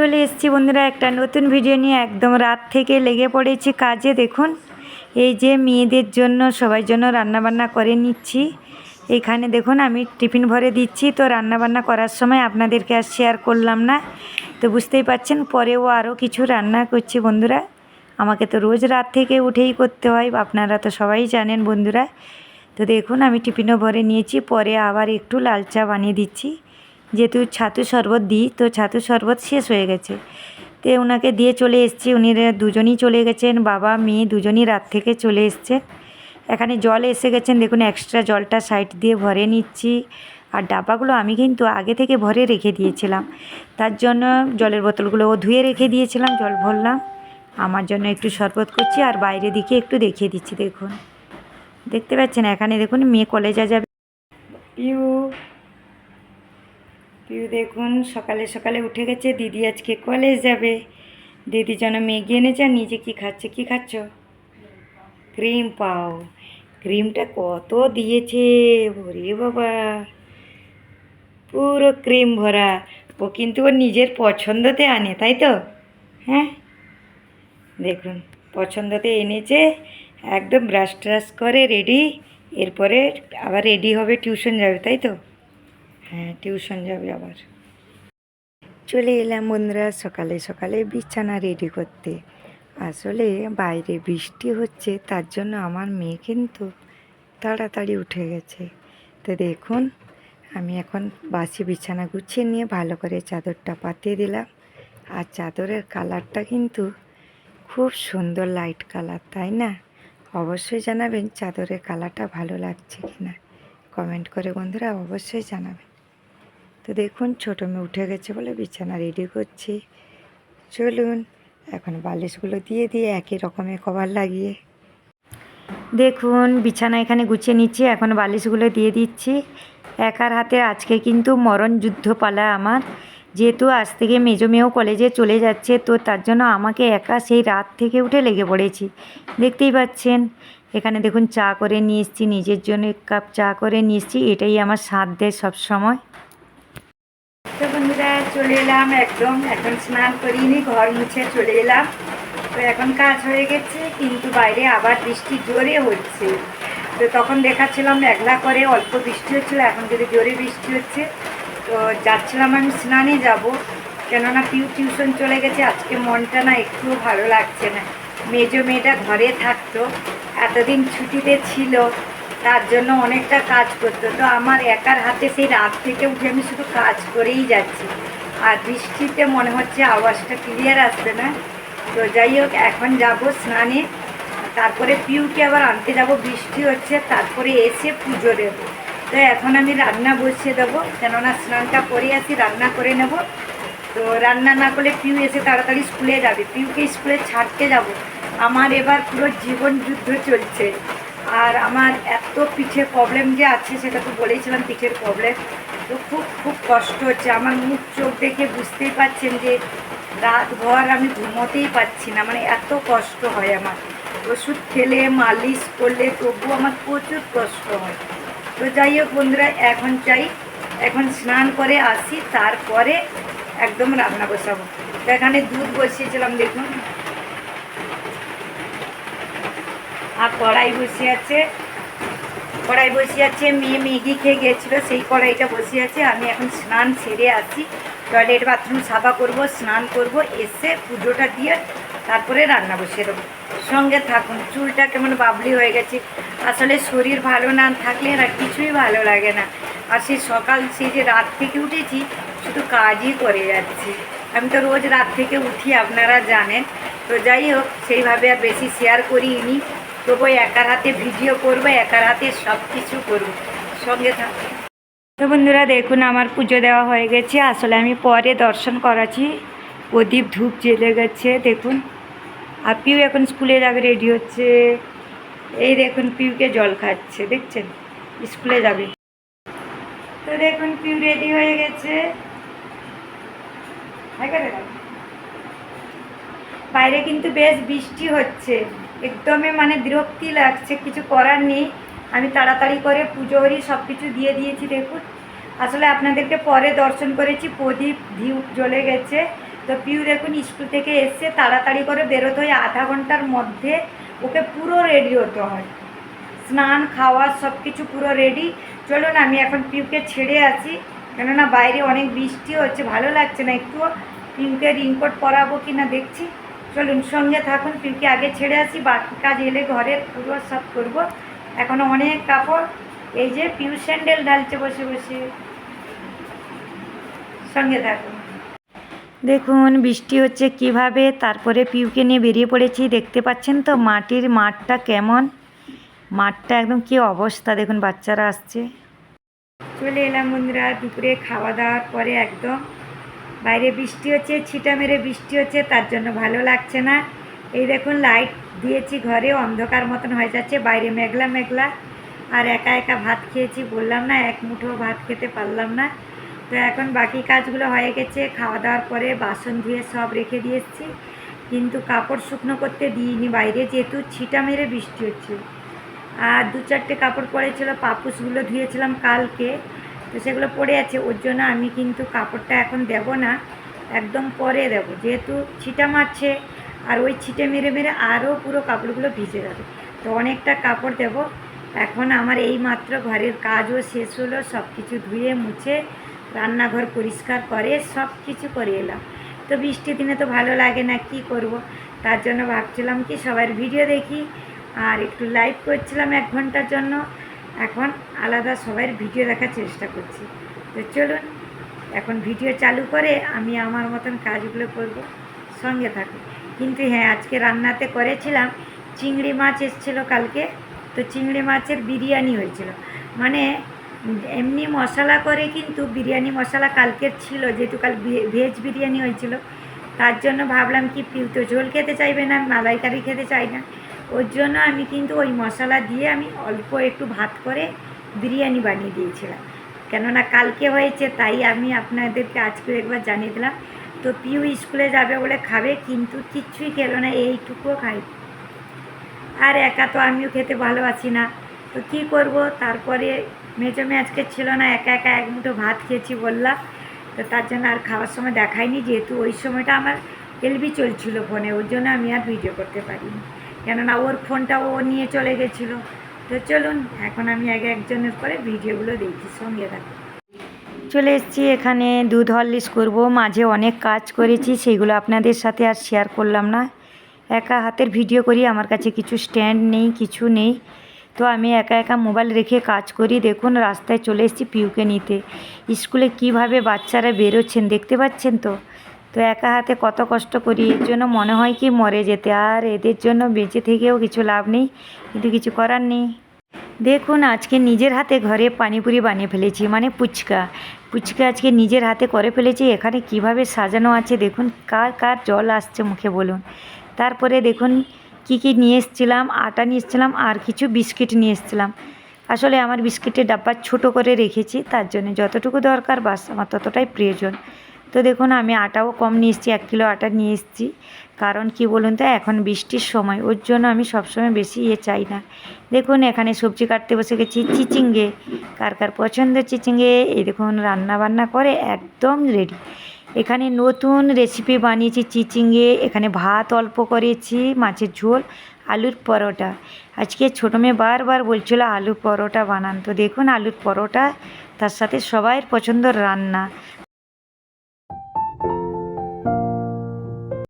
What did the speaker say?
চলে এসেছি বন্ধুরা একটা নতুন ভিডিও নিয়ে। একদম রাত থেকে লেগে পড়েছি কাজে, দেখুন। এই যে মেয়েদের জন্য সবার জন্য রান্নাবান্না করে নিচ্ছি। এখানে দেখুন, আমি টিফিন ভরে দিচ্ছি। তো রান্নাবান্না করার সময় আপনাদেরকে আর শেয়ার করলাম না। তো বুঝতেই পারছেন, পরেও আরও কিছু রান্না করছি বন্ধুরা। আমাকে তো রোজ রাত থেকে উঠেই করতে হয়, আপনারা তো সবাই জানেন বন্ধুরা। তো দেখুন, আমি টিফিনও ভরে নিয়েছি, পরে আবার একটু লাল চা বানিয়ে দিচ্ছি। যেহেতু ছাতু শরবত দিই, তো ছাতু শরবত শেষ হয়ে গেছে। তো ওনাকে দিয়ে চলে এসেছি। উনি দুজনই চলে গেছেন, বাবা, মেয়ে, দুজনই রাত থেকে চলে এসছেন এখানে জল এসে গেছেন, দেখুন এক্সট্রা জলটা সাইড দিয়ে ভরে নিচ্ছি। আর ডাব্বাগুলো আমি কিন্তু আগে থেকে ভরে রেখে দিয়েছিলাম। তার জন্য জলের বোতলগুলো ও ধুয়ে রেখে দিয়েছিলাম, জল ভরলাম। আমার জন্য একটু শরবত করছি, আর বাইরে দিকে একটু দেখিয়ে দিচ্ছি, দেখুন। দেখতে পাচ্ছেন, এখানে দেখুন মেয়ে কলেজে যাবে। পিউ পিউ দেখুন, সকালে সকালে উঠে গেছে, দিদি আজকে কলেজ যাবে। দিদি যেন মেগি এনেছে আর নিজে কি খাচ্ছে, কি খাচ্ছ? ক্রিম পাও। ক্রিমটা কত দিয়েছে, ওরে বাবা। পুরো ক্রিম ভরা। ও কিন্তু ওর নিজের পছন্দতে আনে, তাই তো? হ্যাঁ? দেখুন, পছন্দতে এনেছে, একদম ব্রাশ ট্রাশ করে রেডি, এরপরে আবার রেডি হবে, টিউশন যাবে, তাই তো? হ্যাঁ টিউশন যাবে আবার। চলে এলাম বন্ধুরা সকালে সকালে বিছানা রেডি করতে। আসলে বাইরে বৃষ্টি হচ্ছে, তার জন্য আমার মেয়ে কিন্তু তাড়াতাড়ি উঠে গেছে। তো দেখুন, আমি এখন বাসি বিছানা গুছিয়ে নিয়ে ভালো করে চাদরটা পাতিয়ে দিলাম। আর চাদরের কালারটা কিন্তু খুব সুন্দর লাইট কালার তাই না? অবশ্যই জানাবেন চাদরের কালারটা ভালো লাগছে কি না কমেন্ট করে বন্ধুরা অবশ্যই জানাবেন। তো দেখুন, ছোটো মেয়ে উঠে গেছে বলে বিছানা রেডি করছি। চলুন, এখন বালিশগুলো দিয়ে দিয়ে একই রকমের কভার লাগিয়ে। দেখুন, বিছানা এখানে গুছিয়ে নিচ্ছি, এখন বালিশগুলো দিয়ে দিচ্ছি। একার হাতে আজকে কিন্তু মরণ যুদ্ধ পালা আমার। যেহেতু আজ থেকে মেজো মেয়েও কলেজে চলে যাচ্ছে, তো তার জন্য আমাকে একা সেই রাত থেকে উঠে লেগে পড়েছি। দেখতেই পাচ্ছেন, এখানে দেখুন চা করে নিয়ে এসেছি, নিজের জন্য এক কাপ চা করে নিয়ে এসেছি, এটাই আমার দেয় সবসময়। তো বন্ধুরা, চলে এলাম একদম। এখন স্নান করিনি, ঘর মুছে চলে এলাম। তো এখন কাজ হয়ে গেছে, কিন্তু বাইরে আবার বৃষ্টি জোরে হচ্ছে। তো তখন দেখাচ্ছিলাম, মেঘলা করে অল্প বৃষ্টি হচ্ছিল, এখন যদি জোরে বৃষ্টি হচ্ছে, তো যাচ্ছিলাম আমি স্নানে যাব। কেননা পিউ টিউশন চলে গেছে, আজকে মনটা না একটুও ভালো লাগছে না। মেজো মেয়েটা ঘরে থাকতো, এতদিন ছুটিতে ছিল তার জন্য অনেকটা কাজ করতো তো আমার একার হাতে সেই রাত থেকে উঠে আমি শুধু কাজ করেই যাচ্ছি। আর বৃষ্টিতে মনে হচ্ছে আওয়াজটা ক্লিয়ার আসবে না। তো যাই হোক, এখন যাব স্নানে। তারপরে পিউকে আবার আনতে যাব। বৃষ্টি হচ্ছে, তারপরে এসে পুজো দেবো। তো এখন আমি রান্না বসিয়ে দেবো। কেননা স্নানটা করে আসি, রান্না করে নেব। তো রান্না না করলে পিউ এসে তাড়াতাড়ি স্কুলে যাবে। পিউকে স্কুলে ছাড়তে যাব। আমার এবার পুরো জীবন যুদ্ধ চলছে। আর আমার এত পিঠে প্রবলেম যে আছে, সেটা তো বলেইছিলাম পিঠের প্রবলেম তো খুব খুব কষ্ট হচ্ছে। আমার মুখ, চোখ দেখে বুঝতেই পারছেন যে রাতভর আমি ঘুমোতেই পাচ্ছি না। মানে এত কষ্ট হয় আমার। ওষুধ খেলে, মালিশ করলে তবু আমার প্রচুর কষ্ট হয়। তো যাই হোক বন্ধুরা, এখন চাই এখন স্নান করে আসি, তারপরে একদম রান্না বসাবো। তো এখানে দুধ বসিয়েছিলাম, দেখুন। আর কড়াই বসে আছে। কড়াই বসে আছে, মেয়ে ম্যাগি খেয়ে গেছিল সেই কড়াইটা বসে আছে। আমি এখন স্নান সেরে আছি টয়লেট বাথরুম সাফা করব, স্নান করব, এসে পুজোটা দিয়ে তারপরে রান্না বসিয়ে দেবো। সঙ্গে থাকুন, চুলটা কেমন বাবলি হয়ে গেছে। আসলে শরীর ভালো না থাকলে না কিছুই ভালো লাগে না। আর সেই সকাল, সেই যে রাত থেকে উঠেছি, শুধু কাজই করে যাচ্ছি। আমি তো রোজ রাত থেকে উঠি, আপনারা জানেন। তো যাই হোক, সেইভাবে আর বেশি শেয়ার করিনি। তবু একার হাতে ভিডিও করব, একার হাতে সব কিছু করব। সঙ্গে থাকব তো বন্ধুরা, দেখুন, আমার পুজো দেওয়া হয়ে গেছে। আসলে আমি পরে দর্শন করাচ্ছি। প্রদীপ ধূপ জ্বেলে গেছে, দেখুন। আর পিউ এখন স্কুলে যাবে, রেডি হচ্ছে। এই দেখুন, পিউকে জল খাচ্ছে, দেখছেন? স্কুলে যাবে। তো দেখুন, পিউ রেডি হয়ে গেছে। দাও। বাইরে কিন্তু বেশ বৃষ্টি হচ্ছে। একদমই মানে বিরক্তি লাগছে, কিছু করার নেই। আমি তাড়াতাড়ি করে পুজো হরি সব কিছু দিয়ে দিয়েছি, দেখুন। আসলে আপনাদেরকে পরে দর্শন করেছি, প্রদীপ ধিউ জ্বলে গেছে। তো পিউ দেখুন, স্কুল থেকে এসে তাড়াতাড়ি করে বেরোতে হয়, আধা ঘণ্টার মধ্যে ওকে পুরো রেডি হতে হয়। স্নান, খাওয়া সব কিছু পুরো রেডি চলুন, আমি এখন পিউকে ছেড়ে আছি কেননা বাইরে অনেক বৃষ্টি হচ্ছে, ভালো লাগছে না একটুও। পিউকে রিনকোট পরাবো কি না দেখছি। চলুন সঙ্গে থাকুন পিউকে আগে ছেড়ে আসি বাকি কাজ এলে ঘরের পুরো সব করব। এখনও অনেক কাপড় এই যে পিউ স্যান্ডেল ঢালছে বসে বসে। সঙ্গে থাকুন। দেখুন বৃষ্টি হচ্ছে কীভাবে তারপরে পিউকে নিয়ে বেরিয়ে পড়েছি দেখতে পাচ্ছেন তো মাটির মাঠটা কেমন? মাঠটা একদম কি অবস্থা দেখুন বাচ্চারা আসছে। চলে এলাম বন্ধুরা দুপুরে খাওয়া দাওয়ার পরে একদম বাইরে বৃষ্টি হচ্ছে, ছিটা মেরে বৃষ্টি হচ্ছে, তার জন্য ভালো লাগছে না। এই দেখুন লাইট দিয়েছি ঘরে, অন্ধকার মতন হয়ে যাচ্ছে, বাইরে মেঘলা মেঘলা। আর একা একা ভাত খেয়েছি, বললাম না, এক মুঠো ভাত খেতে পারলাম না। তো এখন বাকি কাজগুলো হয়ে গেছে, খাওয়া দাওয়ার পরে বাসন ধুয়ে সব রেখে দিয়ে এসেছি। কিন্তু কাপড় শুকনো করতে দিইনি বাইরে, যেহেতু ছিটা মেরে বৃষ্টি হচ্ছে। আর দু চারটে কাপড় পরেছিল পাপুসগুলো ধুয়েছিলাম কালকে। তো সেগুলো পড়ে আছে, ওর জন্য আমি কিন্তু কাপড়টা এখন দেব না, একদম পরে দেব। যেহেতু ছিটা মারছে, আর ওই ছিটে মেরে মেরে আরও পুরো কাপড়গুলো ভিজে যাবে। তো অনেকটা কাপড় দেব। এখন আমার এই মাত্র ঘরের কাজও শেষ হলো সব কিছু ধুয়ে মুছে, রান্নাঘর পরিষ্কার করে সব কিছু করে এলাম। তো বৃষ্টির দিনে তো ভালো লাগে না, কি করব? তার জন্য ভাবছিলাম কি সবার ভিডিও দেখি, আর একটু লাইভ করছিলাম এক ঘণ্টার জন্য। এখন আলাদা সবার ভিডিও দেখার চেষ্টা করছি। তো চলুন, এখন ভিডিও চালু করে আমি আমার মতন কাজগুলো করব। সঙ্গে থাকুন কিন্তু হ্যাঁ আজকে রান্নাতে করেছিলাম, চিংড়ি মাছ এসেছিল কালকে। তো চিংড়ি মাছের বিরিয়ানি হয়েছিল। মানে এমনি মশলা করে কিন্তু বিরিয়ানি মশলা কালকের ছিল, যেহেতু কাল ভেজ বিরিয়ানি হয়েছিল। তার জন্য ভাবলাম কি পিউ তো ঝোল খেতে চাইবে না, মালাইকারি খেতে চাই না। ওর জন্য আমি কিন্তু ওই মশলা দিয়ে আমি অল্প একটু ভাত করে বিরিয়ানি বানিয়ে দিয়েছিলাম। কেননা কালকে হয়েছে, তাই আমি আপনাদেরকে আজকে একবার জানিয়ে দিলাম। তো পিউ স্কুলে যাবে বলে খাবে, কিন্তু কিচ্ছুই খেলো না, এইটুকুও খাই আর একা তো আমিও খেতে ভালোবাসি না। তো কী করব? তারপরে মেজো আজকে ছিল না, একা একা এক মুঠো ভাত খেয়েছি বললাম। তো তার জন্য আর খাওয়ার সময় দেখাইনি যেহেতু ওই সময়টা আমার এলবি চলছিল ফোনে, ওর জন্য আমি আর ভিডিও করতে পারিনি। কেননা ওর ফোনটা ও নিয়ে চলে গেছিল। তো চলুন, এখন আমি আগে একজনের পরে ভিডিওগুলো দেখি, সঙ্গে থাকি চলে এসেছি এখানে, দুধ হরলিক্স করব। মাঝে অনেক কাজ করেছি, সেগুলো আপনাদের সাথে আর শেয়ার করলাম না। একা হাতের ভিডিও করি, আমার কাছে কিছু স্ট্যান্ড নেই, কিছু নেই। তো আমি একা একা মোবাইল রেখে কাজ করি। দেখুন, রাস্তায় চলে এসেছি পিউকে নিতে। স্কুলে কীভাবে বাচ্চারা বেরোচ্ছেন, দেখতে পাচ্ছেন তো? তো একা হাতে কত কষ্ট করি, এর জন্য মনে হয় কি মরে যেতে। আর এদের জন্য বেঁচে থেকেও কিছু লাভ নেই, কিন্তু কিছু করার নেই। দেখুন, আজকে নিজের হাতে ঘরে পানিপুরি বানিয়ে ফেলেছি মানে পুচকা। পুচকা আজকে নিজের হাতে করে ফেলেছি, এখানে কীভাবে সাজানো আছে দেখুন, কার কার জল আসছে মুখে বলুন। তারপরে দেখুন, কি কি নিয়ে এসেছিলাম, আটা নিয়ে এসেছিলাম, আর কিছু বিস্কিট নিয়ে এসেছিলাম। আসলে আমার বিস্কিটের ডাব্বা ছোট করে রেখেছি, তার জন্য যতটুকু দরকার বাস, আমার ততটাই প্রয়োজন। তো দেখুন, আমি আটাও কম নিয়ে এসেছি এক কিলো আটা নিয়ে এসেছি। কারণ কি বলুন তো, এখন বৃষ্টির সময়, ওর জন্য আমি সবসময় বেশি ইয়ে চাই না। দেখুন, এখানে সবজি কাটতে বসে গেছি, চিচিঙ্গে। কার কার পছন্দ চিচিঙ্গে? এই দেখুন, রান্না বান্না করে একদম রেডি এখানে নতুন রেসিপি বানিয়েছি চিচিঙ্গে। এখানে ভাত অল্প করেছি, মাছের ঝোল, আলুর পরোটা। আজকে ছোটো মেয়ে বারবার বলছিল আলু পরোটা বানান। তো দেখুন, আলুর পরোটা তার সাথে সবাইয়ের পছন্দ রান্না।